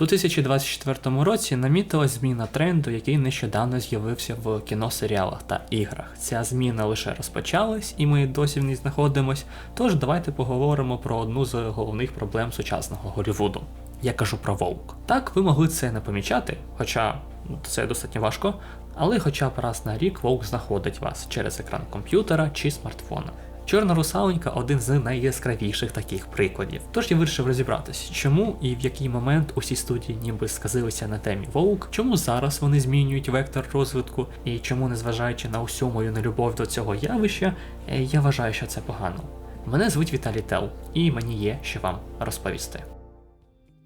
У 2024 році намітилась зміна тренду, який нещодавно з'явився в кіносеріалах та іграх. Ця зміна лише розпочалась, і ми досі в ній знаходимось. Тож давайте поговоримо про одну з головних проблем сучасного Голлівуду. Я кажу про Вовк. Так, ви могли це не помічати, хоча ну, це достатньо важко, але хоча б раз на рік Вовк знаходить вас через екран комп'ютера чи смартфона. Чорна русалонька один з найяскравіших таких прикладів. Тож я вирішив розібратись, чому і в який момент усі студії ніби сказилися на темі Вовк, чому зараз вони змінюють вектор розвитку, і чому, незважаючи на усю мою нелюбов до цього явища, е, я вважаю, що це погано. Мене звуть Віталій Тел, і мені є що вам розповісти.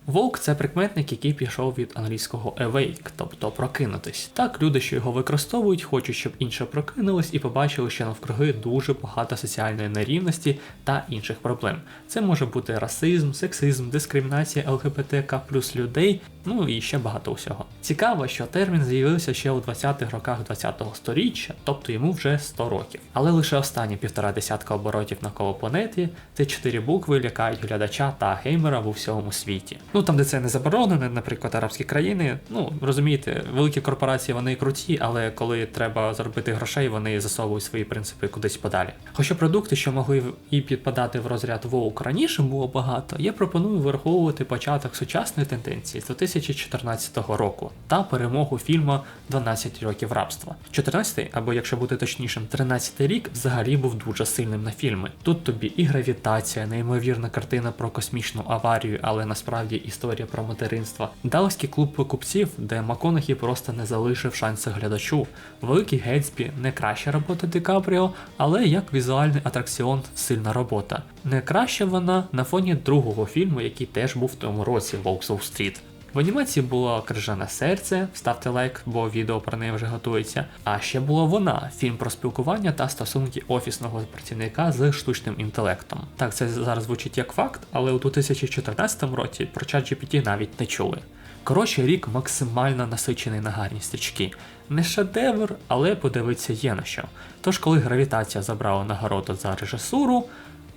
Вовк це прикметник, який пішов від англійського awake, тобто прокинутись. Так, люди, що його використовують, хочуть, щоб інше прокинулось і побачили, що навкруги дуже багато соціальної нерівності та інших проблем. Це може бути расизм, сексизм, дискримінація ЛГБТК плюс людей, ну і ще багато усього. Цікаво, що термін з'явився ще у 20-х роках 20-го сторіччя, тобто йому вже 100 років. Але лише останні півтора десятка оборотів навколо планети ці чотири букви лякають глядача та геймера в усьому світі. Ну там, де це не заборонено, наприклад, арабські країни. Ну розумієте, великі корпорації вони круті, але коли треба заробити грошей, вони засовують свої принципи кудись подалі. Хоча продукти, що могли і підпадати в розряд вовк раніше, було багато, я пропоную враховувати початок сучасної тенденції з 2014 року та перемогу фільму «12 років рабства. 14 або якщо бути точнішим, 13 рік взагалі був дуже сильним на фільми. Тут тобі і гравітація, неймовірна картина про космічну аварію, але насправді історія про материнство. Далський клуб покупців, де Маконахі просто не залишив шанси глядачу. Великий Гетсбі не краща робота Ді Капріо, але як візуальний атракціон сильна робота. Не краща вона на фоні другого фільму, який теж був в тому році Волк Стріт. В анімації було крижане серце, ставте лайк, бо відео про неї вже готується. А ще була вона фільм про спілкування та стосунки офісного працівника з штучним інтелектом. Так, це зараз звучить як факт, але у 2014 році про ChatGPT навіть не чули. Коротше, рік максимально насичений на гарні стрічки. Не шедевр, але подивитися є на що. Тож, коли гравітація забрала нагороду за режисуру,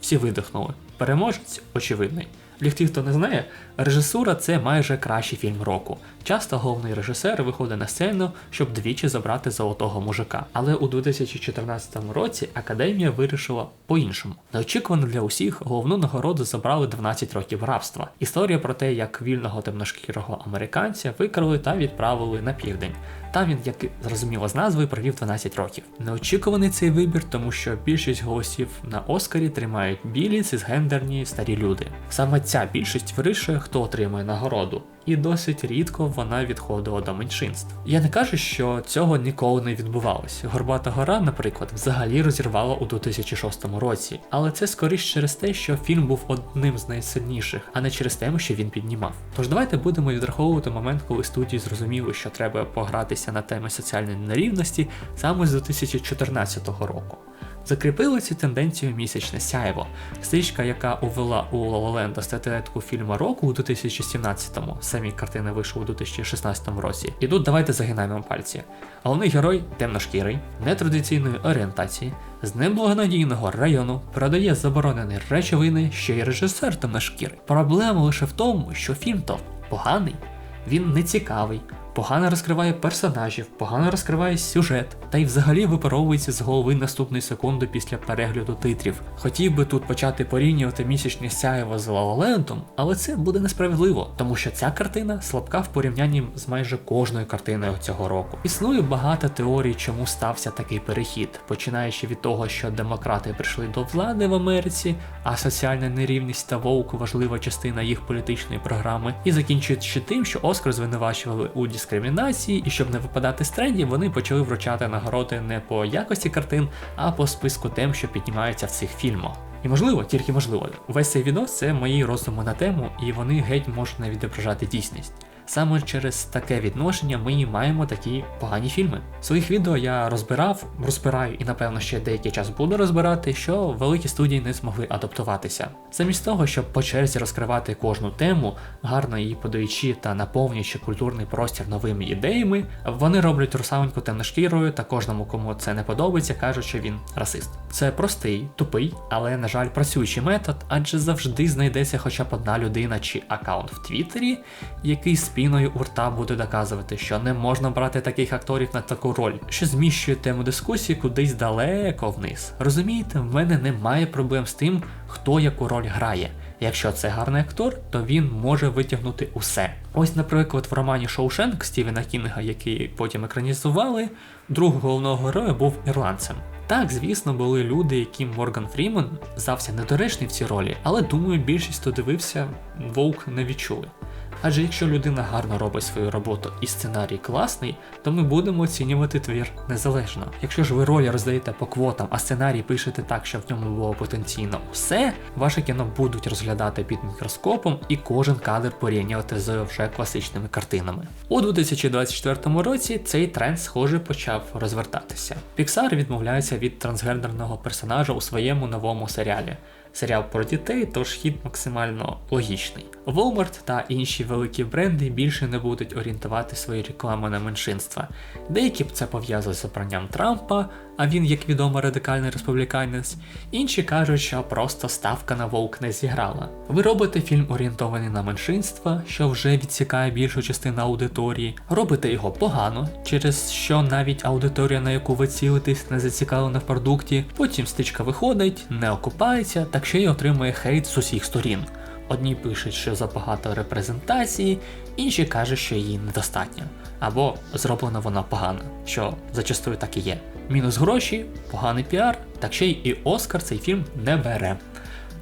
всі видихнули. Переможець очевидний. Для тих, хто не знає, режисура це майже кращий фільм року. Часто головний режисер виходить на сцену, щоб двічі забрати золотого мужика. Але у 2014 році академія вирішила по-іншому. Неочікувано для усіх головну нагороду забрали 12 років рабства. Історія про те, як вільного темношкірого американця викрали та відправили на південь. Там він, як зрозуміло з назвою провів 12 років. Неочікуваний цей вибір, тому що більшість голосів на Оскарі тримають білі цисгендерні старі люди. Саме ця більшість вирішує, хто отримує нагороду і досить рідко вона відходила до меншинств. Я не кажу, що цього ніколи не відбувалося. Горбата гора, наприклад, взагалі розірвала у 2006 році, але це скоріш через те, що фільм був одним з найсильніших, а не через те, що він піднімав. Тож давайте будемо відраховувати момент, коли студії зрозуміли, що треба погратися на теми соціальної нерівності саме з 2014 року. Закріпили цю тенденцію місячне сяйво, стрічка, яка увела у Лололенда статуетку фільму року у 2017-му, самі картини вийшли у 2016 році. І тут давайте загинаємо пальці. Головний герой темношкірий, нетрадиційної орієнтації, з неблагонадійного району продає заборонені речовини, ще й режисер темношкірий. Проблема лише в тому, що фільм то поганий, він не цікавий погано розкриває персонажів, погано розкриває сюжет, та й взагалі випаровується з голови наступної секунди після перегляду титрів. Хотів би тут почати порівнювати місячне сяєво з Лалалендом, але це буде несправедливо, тому що ця картина слабка в порівнянні з майже кожною картиною цього року. Існує багато теорій, чому стався такий перехід, починаючи від того, що демократи прийшли до влади в Америці, а соціальна нерівність та вовк важлива частина їх політичної програми, і закінчуючи тим, що Оскар звинувачували у дискримінації дискримінації, і щоб не випадати з трендів, вони почали вручати нагороди не по якості картин, а по списку тем, що піднімаються в цих фільмах. І можливо, тільки можливо, весь цей відос це мої роздуми на тему, і вони геть можуть не відображати дійсність. Саме через таке відношення ми і маємо такі погані фільми. Своїх відео я розбирав, розбираю і напевно ще деякий час буду розбирати, що великі студії не змогли адаптуватися. Замість того, щоб по черзі розкривати кожну тему, гарно її подаючи та наповнюючи культурний простір новими ідеями, вони роблять русаленьку темношкірою та кожному, кому це не подобається, кажуть, що він расист. Це простий, тупий, але, на жаль, працюючий метод, адже завжди знайдеться хоча б одна людина чи аккаунт в Твіттері, який спіною у рта буде доказувати, що не можна брати таких акторів на таку роль, що зміщує тему дискусії кудись далеко вниз. Розумієте, в мене немає проблем з тим, хто яку роль грає. Якщо це гарний актор, то він може витягнути усе. Ось, наприклад, в романі Шоушенк Стівена Кінга, який потім екранізували, друг головного героя був ірландцем. Так, звісно, були люди, яким Морган Фріман здався недоречний в цій ролі, але думаю, більшість, хто дивився, вовк не відчули. Адже якщо людина гарно робить свою роботу і сценарій класний, то ми будемо оцінювати твір незалежно. Якщо ж ви ролі роздаєте по квотам, а сценарій пишете так, щоб в ньому було потенційно все, ваше кіно будуть розглядати під мікроскопом і кожен кадр порівнювати з вже класичними картинами. У 2024 році цей тренд, схоже, почав розвертатися. Pixar відмовляється від трансгендерного персонажа у своєму новому серіалі серіал про дітей, тож хід максимально логічний. Walmart та інші великі бренди більше не будуть орієнтувати свої реклами на меншинства. Деякі б це пов'язали з обранням Трампа, а він, як відомо, радикальний республіканець. Інші кажуть, що просто ставка на вовк не зіграла. Ви робите фільм орієнтований на меншинства, що вже відсікає більшу частину аудиторії. Робите його погано, через що навіть аудиторія, на яку ви цілитесь, не зацікавлена в продукті. Потім стичка виходить, не окупається, так ще й отримує хейт з усіх сторін. Одні пишуть, що забагато репрезентації, інші кажуть, що її недостатньо. Або зроблена вона погано, що зачастую так і є. Мінус гроші, поганий піар, так ще й і Оскар цей фільм не бере.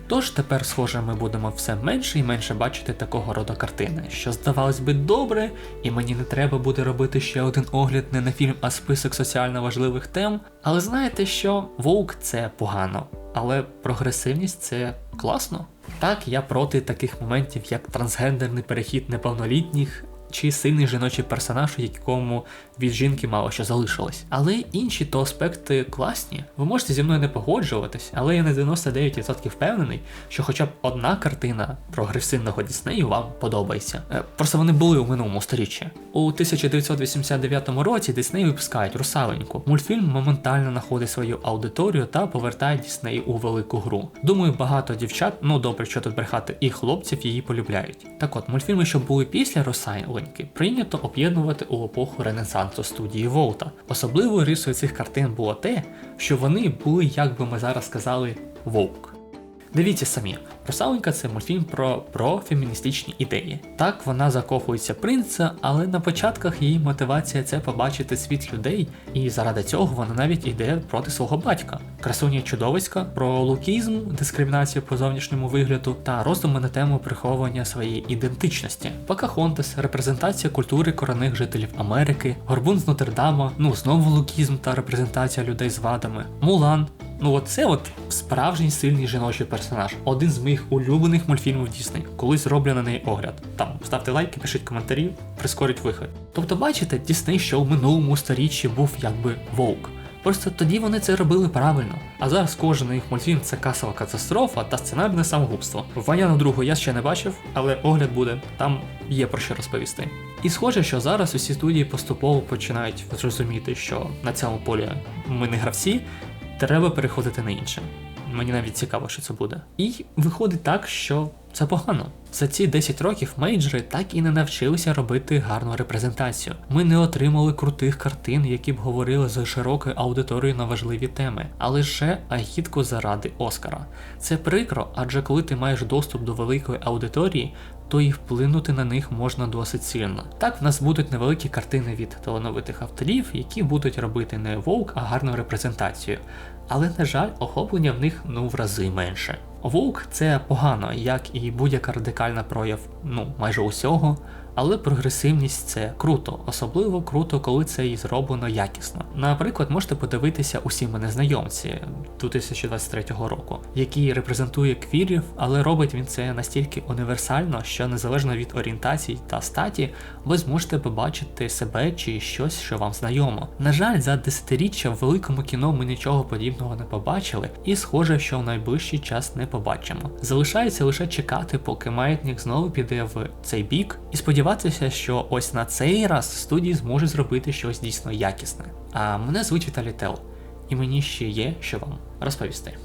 Тож тепер, схоже, ми будемо все менше і менше бачити такого роду картини, що здавалось би добре, і мені не треба буде робити ще один огляд не на фільм, а список соціально важливих тем. Але знаєте що? Вовк це погано, але прогресивність це класно. Так, я проти таких моментів, як трансгендерний перехід неповнолітніх чи сильний жіночий персонаж, у якому від жінки мало що залишилось. Але інші то аспекти класні. Ви можете зі мною не погоджуватись, але я на 99% впевнений, що хоча б одна картина прогресивного Діснею вам подобається. Е, просто вони були у минулому сторіччі. У 1989 році Дісней випускають русаленьку. Мультфільм моментально знаходить свою аудиторію та повертає Дісней у велику гру. Думаю, багато дівчат, ну добре, що тут брехати, і хлопців її полюбляють. Так от, мультфільми, що були після Русаленьки, прийнято об'єднувати у епоху Ренесансу студії Волта. Особливою рисою цих картин було те, що вони були, як би ми зараз сказали, вовк. Дивіться самі, Русаленька це мультфільм про про феміністичні ідеї. Так, вона закохується принца, але на початках її мотивація це побачити світ людей, і заради цього вона навіть іде проти свого батька. Красуня чудовиська про лукізм, дискримінацію по зовнішньому вигляду та роздуми на тему приховування своєї ідентичності. Покахонтес, репрезентація культури корінних жителів Америки, Горбун з Нотр-Дама, ну знову лукізм та репрезентація людей з вадами, Мулан. Ну, оце от справжній сильний жіночий персонаж. Один з моїх улюблених мультфільмів Дісней. Колись роблю на неї огляд. Там ставте лайки, пишіть коментарі, прискоріть вихід. Тобто, бачите, Дісней, що в минулому сторіччі був якби вовк. Просто тоді вони це робили правильно. А зараз кожен їх мультфільм це касова катастрофа та сценарне самогубство. Ваняну другу я ще не бачив, але огляд буде, там є про що розповісти. І схоже, що зараз усі студії поступово починають зрозуміти, що на цьому полі ми не гравці, треба переходити на інше. Мені навіть цікаво, що це буде. І виходить так, що це погано. За ці 10 років мейджори так і не навчилися робити гарну репрезентацію. Ми не отримали крутих картин, які б говорили з широкою аудиторією на важливі теми, а лише агітку заради Оскара. Це прикро, адже коли ти маєш доступ до великої аудиторії, то і вплинути на них можна досить сильно. Так, в нас будуть невеликі картини від талановитих авторів, які будуть робити не вовк, а гарну репрезентацію. але на жаль, охоплення в них ну в рази менше. Вовк це погано, як і будь-яка радикальна прояв, ну майже усього. Але прогресивність це круто, особливо круто, коли це і зроблено якісно. Наприклад, можете подивитися усі мене знайомці 2023 року, який репрезентує квірів, але робить він це настільки універсально, що незалежно від орієнтацій та статі, ви зможете побачити себе чи щось, що вам знайомо. На жаль, за десятиріччя в великому кіно ми нічого подібного не побачили, і схоже, що в найближчий час не побачимо. Залишається лише чекати, поки маятник знову піде в цей бік, і сподіватися, що ось на цей раз студії зможуть зробити щось дійсно якісне. А мене звуть Віталій Тел, і мені ще є що вам розповісти.